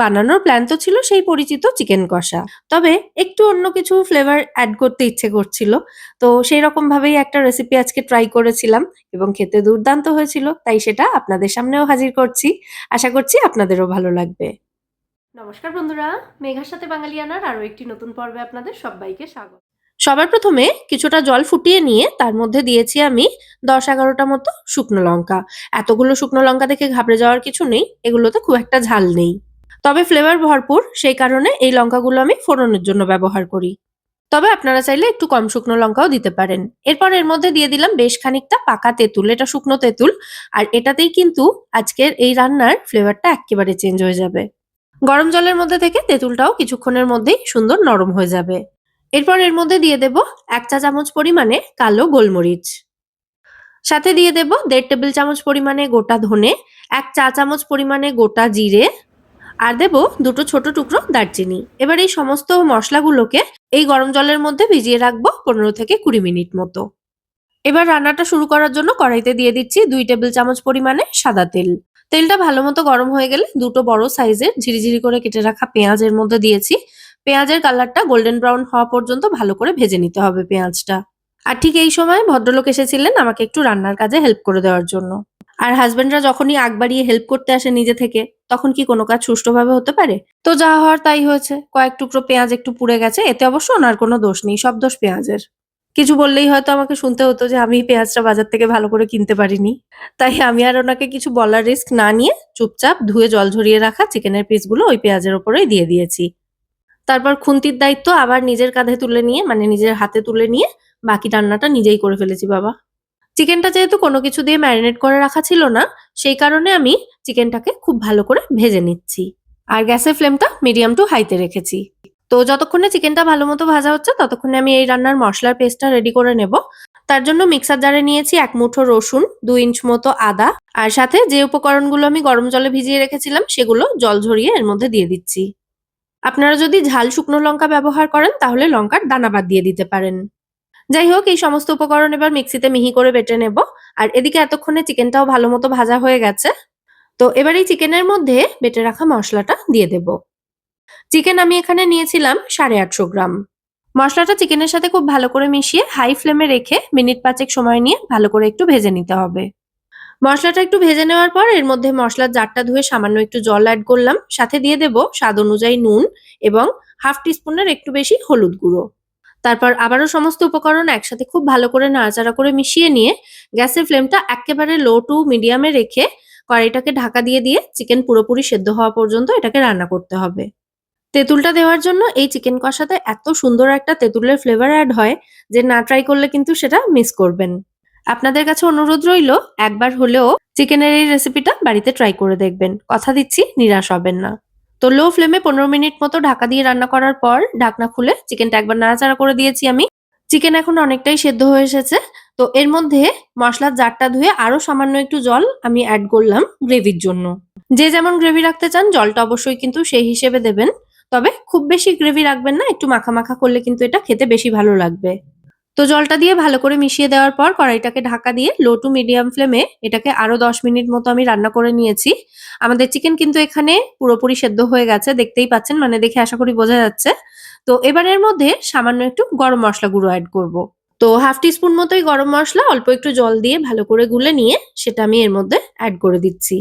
বানানোর প্ল্যান তো ছিল সেই পরিচিত চিকেন কষা। তবে একটু অন্য কিছু ফ্লেভার অ্যাড করতে ইচ্ছে করছিল। তো সেই রকম ভাবেই একটা রেসিপি আজকে ট্রাই করেছিলাম এবং খেতে দুর্দান্ত হয়েছিল তাই সেটা আপনাদের সামনেও হাজির করছি। আশা করছি আপনাদেরও ভালো লাগবে। নমস্কার বন্ধুরা মেঘার সাথে বাঙালিয়ানার আরও একটি নতুন পর্বে আপনাদের সবাইকে স্বাগত। সবার প্রথমে কিছুটা জল ফুটিয়ে নিয়ে তার মধ্যে দিয়েছি আমি দশ এগারোটা মতো শুকনো লঙ্কা। এতগুলো শুকনো লঙ্কা দেখে ঘাবড়ে যাওয়ার কিছু নেই এগুলোতে খুব একটা ঝাল নেই। তবে ফ্লেভার ভরপুর, সেই কারণে এই লঙ্কাগুলো আমি ফোড়নের জন্য ব্যবহার করি। তবে আপনারা চাইলে একটু কম শুকনো লঙ্কাও দিতে পারেন। এরপর এর মধ্যে দিয়ে দিলাম বেশ খানিকটা পাকা তেঁতুল, এটা শুকনো তেঁতুল, আর এটাতেই কিন্তু আজকের এই রান্নার ফ্লেভারটা একেবারে চেঞ্জ হয়ে যাবে। গরম জলের মধ্যে থেকে তেঁতুলটাও কিছুক্ষণের মধ্যেই সুন্দর নরম হয়ে যাবে। এরপর এর মধ্যে দিয়ে দেব এক চা চামচ পরিমাণে কালো গোলমরিচ। সাথে দিয়ে দেব দেড় টেবিল চামচ পরিমাণে গোটা ধনে, এক চা চামচ পরিমাণে গোটা জিরে আর দেব দুটো ছোট টুকরো দারচিনি। এবার এই সমস্ত মশলাগুলোকে এই গরম জলের মধ্যে ভিজিয়ে রাখব পনেরো থেকে কুড়ি মিনিট মতো। এবার রান্নাটা শুরু করার জন্য কড়াইতে দিয়ে দিচ্ছি দুই টেবিল চামচ পরিমাণে সাদা তেল। তেলটা ভালো মতো গরম হয়ে গেলে দুটো বড় সাইজের ঝিরিঝিরি করে কেটে রাখা পেঁয়াজের মধ্যে দিয়েছি। পেঁয়াজের কালারটা গোল্ডেন ব্রাউন হওয়া পর্যন্ত ভালো করে ভেজে নিতে হবে পেঁয়াজটা। আর ঠিক এই সময় ভদ্রলোক এসেছিলেন আমাকে একটু রান্নার কাজে হেল্প করে দেওয়ার জন্য। আর হাজবেন্ডরা যখনই আগ বাড়িয়ে হেল্প করতে আসে নিজে থেকে, তখন কি কোনো কাজ সুষ্ঠুভাবে হতে পারে? তো যা হওয়ার তাই হয়েছে। কয়েক টুকরো পেঁয়াজ একটু পুড়ে গেছে, এতে অবশ্য ওনার কোনো দোষ নেই, সব দোষ পেঁয়াজের। কিছু বললেই হয়তো আমাকে শুনতে হতো যে আমি পেঁয়াজটা বাজার থেকে ভালো করে কিনতে পারিনি। তাই আমি আর ওনাকে কিছু বলার রিস্ক না নিয়ে চুপচাপ ধুয়ে জল ঝরিয়ে রাখা চিকেনের পিসগুলো ওই পেঁয়াজের ওপরেই দিয়ে দিয়েছি। তারপর খুন্তির দায়িত্ব আবার নিজের কাঁধে তুলে নিয়ে মানে নিজের হাতে তুলে নিয়ে বাকি রান্নাটা নিজেই করে ফেলেছি, বাবা। চিকেনটা যেহেতু কোনো কিছু দিয়ে ম্যারিনেট করে রাখা ছিল না, সেই কারণে আমি চিকেনটাকে খুব ভালো করে ভেজে নিচ্ছি। আর গ্যাসের ফ্লেমটা মিডিয়াম টু হাইতে রেখেছি। তো যতক্ষণে চিকেনটা ভালো মতো ভাজা হচ্ছে, ততক্ষণে আমি এই রান্নার মশলার পেস্টটা রেডি করে নেব। তার জন্য মিক্সার জারে নিয়েছি এক মুঠো রসুন দু ইঞ্চ মতো আদা, আর সাথে যে উপকরণগুলো আমি গরম জলে ভিজিয়ে রেখেছিলাম, সেগুলো জল ঝরিয়ে এর মধ্যে দিয়ে দিচ্ছি। আপনারা যদি ঝাল শুকনো লঙ্কা ব্যবহার করেন, তাহলে লঙ্কার দানা বাদ দিয়ে দিতে পারেন। যাই হোক, এই সমস্ত উপকরণ এবার মিক্সিতে মিহি করে বেটে নেব। আর এদিকে এতক্ষণে চিকেনটাও ভালো মতো ভাজা হয়ে গেছে। তো এবার এই চিকেনের মধ্যে বেটে রাখা মশলাটা দিয়ে দেব। চিকেন আমি এখানে নিয়েছিলাম সাড়ে আটশো গ্রাম। মশলাটা চিকেনের সাথে খুব ভালো করে মিশিয়ে হাই ফ্লেমে রেখে মিনিট পাঁচেক সময় নিয়ে ভালো করে একটু ভেজে নিতে হবে। মশলাটা একটু ভেজে নেওয়ার পর এর মধ্যে মশলার জারটা ধুয়ে সামান্য একটু জল অ্যাড করলাম। সাথে দিয়ে দেব স্বাদ অনুযায়ী নুন এবং হাফ টিস্পুনের একটু বেশি হলুদ গুঁড়ো। তারপর আবারও সমস্ত উপকরণ একসাথে খুব ভালো করে নাড়াচাড়া করে মিশিয়ে নিয়ে গ্যাসের ফ্লেমটা একেবারে লো টু মিডিয়ামে রেখে কড়াইটাকে ঢাকা দিয়ে দিয়ে চিকেন পুরোপুরি সেদ্ধ হওয়া পর্যন্ত এটাকে রান্না করতে হবে। তেঁতুলটা দেওয়ার জন্য এই চিকেন কষাতে এত সুন্দর একটা তেঁতুলের ফ্লেভার অ্যাড হয় যে না ট্রাই করলে কিন্তু সেটা মিস করবেন। আপনাদের কাছে অনুরোধ রইল, একবার হলেও চিকেনের এই রেসিপিটা বাড়িতে ট্রাই করে দেখবেন। কথা দিচ্ছি, নিরাশ হবেন না। তো লো ফ্লেমে পনেরো মিনিট মতো ঢাকা দিয়ে রান্না করার পর ঢাকনা খুলে চিকেনটা একবার নাড়াচাড়া করে দিয়েছি আমি। চিকেন এখন অনেকটাই সেদ্ধ হয়ে এসেছে। তো এর মধ্যে মশলার জারটা ধুয়ে আরও সামান্য একটু জল আমি অ্যাড করলাম গ্রেভির জন্য। যে যেমন গ্রেভি রাখতে চান, জলটা অবশ্যই কিন্তু সেই হিসেবে দেবেন। তবে খুব বেশি গ্রেভি রাখবেন না, একটু মাখা মাখা করলে কিন্তু এটা খেতে বেশি ভালো লাগবে। তো জলটা দিয়ে ভালো করে মিশিয়ে দেওয়ার পর কড়াইটাকে ঢাকা দিয়ে লো টু মিডিয়াম ফ্লেমে এটাকে আরও দশ মিনিট মতো আমি রান্না করে নিয়েছি। আমাদের চিকেন কিন্তু এখানে পুরোপুরি সেদ্ধ হয়ে গেছে, দেখতেই পাচ্ছেন মানে দেখে আশা করি বোঝা যাচ্ছে। তো এবারের মধ্যে সামান্য একটু গরম মশলা গুঁড়ো অ্যাড করব। তো হাফ টিস্পুন মতোই গরম মশলা, অল্প একটু জল দিয়ে ভালো করে গুলে নিয়ে সেটা আমি এর মধ্যে অ্যাড করে দিচ্ছি।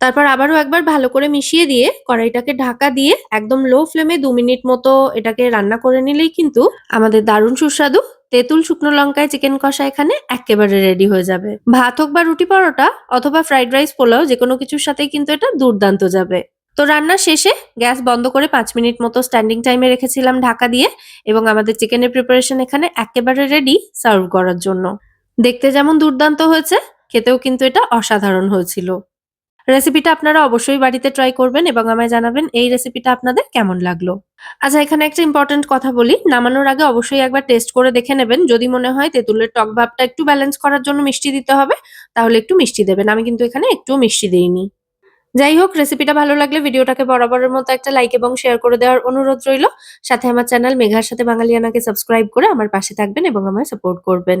তারপর আবারও একবার ভালো করে মিশিয়ে দিয়ে কড়াইটাকে ঢাকা দিয়ে একদম লো ফ্লেমে দু মিনিট মতো এটাকে রান্না করে নিলেই কিন্তু আমাদের দারুণ সুস্বাদু তেঁতুল শুকনো লঙ্কায় চিকেন কষা এখানে একেবারে রেডি হয়ে যাবে। ভাত হোক বা রুটি পরোটা অথবা ফ্রাইড রাইস পোলাও যে কোনো কিছুর সাথেই কিন্তু এটা দুর্দান্ত যাবে। তো রান্না শেষে গ্যাস বন্ধ করে পাঁচ মিনিট মতো স্ট্যান্ডিং টাইমে রেখেছিলাম ঢাকা দিয়ে এবং আমাদের চিকেনের প্রিপারেশন এখানে একেবারে রেডি সার্ভ করার জন্য। দেখতে যেমন দুর্দান্ত হয়েছে, খেতেও কিন্তু এটা অসাধারণ হয়েছিল। রেসিপিটা আপনারা অবশ্যই বাড়িতে ট্রাই করবেন এবং আমায় জানাবেন এই রেসিপিটা আপনাদের কেমন লাগল। আচ্ছা এখানে একটা ইম্পর্টেন্ট কথা বলি। নামানোর আগে অবশ্যই একবার টেস্ট করে দেখে নেবেন। যদি মনে হয় তেঁতুলের টক ভাবটা একটু ব্যালেন্স করার জন্য মিষ্টি দিতে হবে, তাহলে একটু মিষ্টি দেবেন। আমি কিন্তু এখানে একটু মিষ্টি দিইনি। যাই হোক রেসিপিটা ভালো লাগলে ভিডিওটাকে বরাবরের মতো একটা লাইক এবং শেয়ার করে দেওয়ার অনুরোধ রইল। সাথে আমার চ্যানেল মেঘার সাথে বাঙালিয়ানাকে সাবস্ক্রাইব করে আমার পাশে থাকবেন এবং আমায় সাপোর্ট করবেন।